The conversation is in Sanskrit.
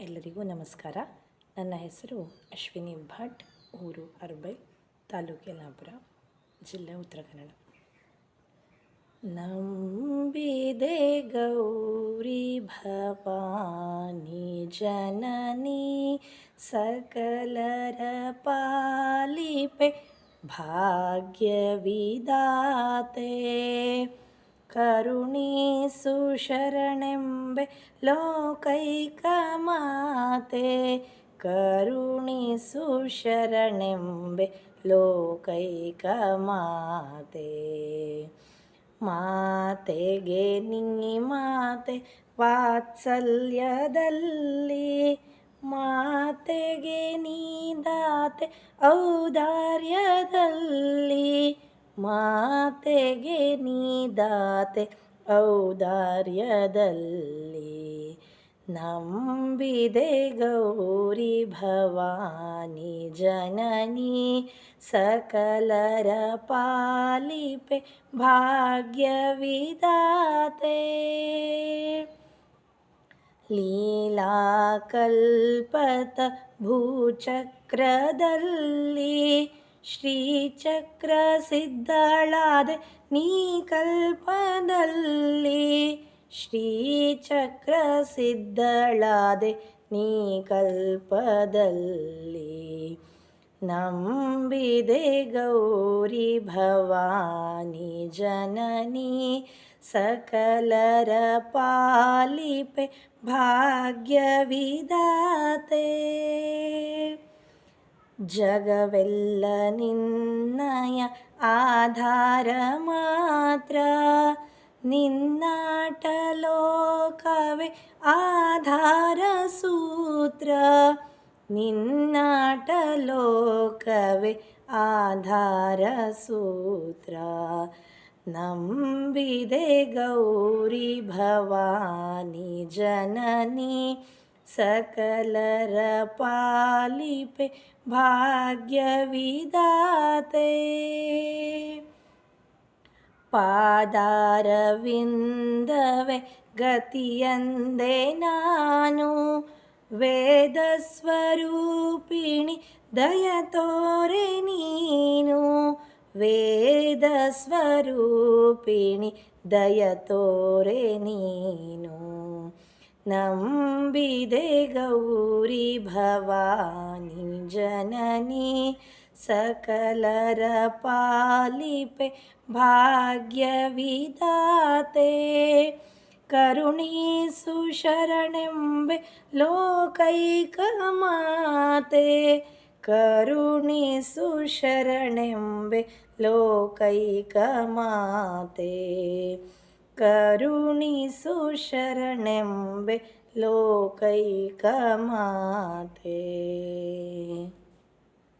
ಎಲ್ಲರಿಗೂ ನಮಸ್ಕಾರ. ನನ್ನ ಹೆಸರು ಅಶ್ವಿನಿ ಭಟ್, ಊರು ಅರ್ಬೈ, ತಾಲೂಕು ಯಲ್ಲಾಪುರ, ಜಿಲ್ಲೆ ಉತ್ತರ ಕನ್ನಡ. ನಂಬಿದೆ ಗೌರಿ ಭವಾನಿ ಜನನಿ, ಸಕಲರ ಪಾಲಿಪೆ ಭಾಗ್ಯವಿದಾತೆ. ಕರುಣೀಸು ಶರಣೆಂಬೆ ಲೋಕೈಕ ಮಾತೆ. ಕರುಣಿಸು ಶರಣೆಂಬೆ ಲೋಕೈಕ ಮಾತೆ. ಮಾತೆಗೆ ನೀ ಮಾತೆ ವಾತ್ಸಲ್ಯದಲ್ಲಿ. ಮಾತೆಗೆ ನೀದಾತೆ ಔದಾರ್ಯದಲ್ಲಿ. ಮಾತೆಗೆ ನೀದಾತೆ ಔದಾರ್ಯದಲ್ಲಿ ನಂಬಿದೆ ಗೌರಿ ಭವಾನಿ ಜನನಿ ಸಕಲರ ಪಾಲಿಪೆ ಭಾಗ್ಯವಿದಾತೆ ಲೀಲಾಕಲ್ಪತ ಭೂಚಕ್ರದಲ್ಲಿ ಶ್ರೀಚಕ್ರ ಸಿದ್ಧಳಾದೆ ನೀ ಕಲ್ಪದಲ್ಲಿ ಶ್ರೀಚಕ್ರ ಸಿದ್ಧಳಾದೆ ನೀ ಕಲ್ಪದಲ್ಲಿ ನಂಬಿದೆ ಗೌರಿ ಭವಾನಿ ಜನನಿ ಸಕಲರ ಪಾಲಿಪೆ ಭಾಗ್ಯವಿದಾತೆ ಜಗವೆಲ್ಲ ನಿನ್ನಯ ಆಧಾರ ಮಾತ್ರ ನಿನ್ನಾಟ ಲೋಕವೇ ಆಧಾರ ಸೂತ್ರ ನಿನ್ನಾಟ ಲೋಕವೇ ಆಧಾರ ಸೂತ್ರ ನಂಬಿದೆ ಗೌರಿ ಭವಾನಿ ಜನನಿ सकलरपालिपे भाग्यविदाते। पादारविन्दवे गतियन्दे नानु वेदस्वरूपिणि दयतोरे नीनु वेदस्वरूपिणि दयतोरे नीनु। नम्बिदे गौरी गौरि भवानि जननी सकलरपालिपे भाग्यविदाते। करुणी सुशरणिम्बे लोकैकमाते। करुणी सुशरणिम्बे लोकैकमाते। करुणी लोकैकमाते।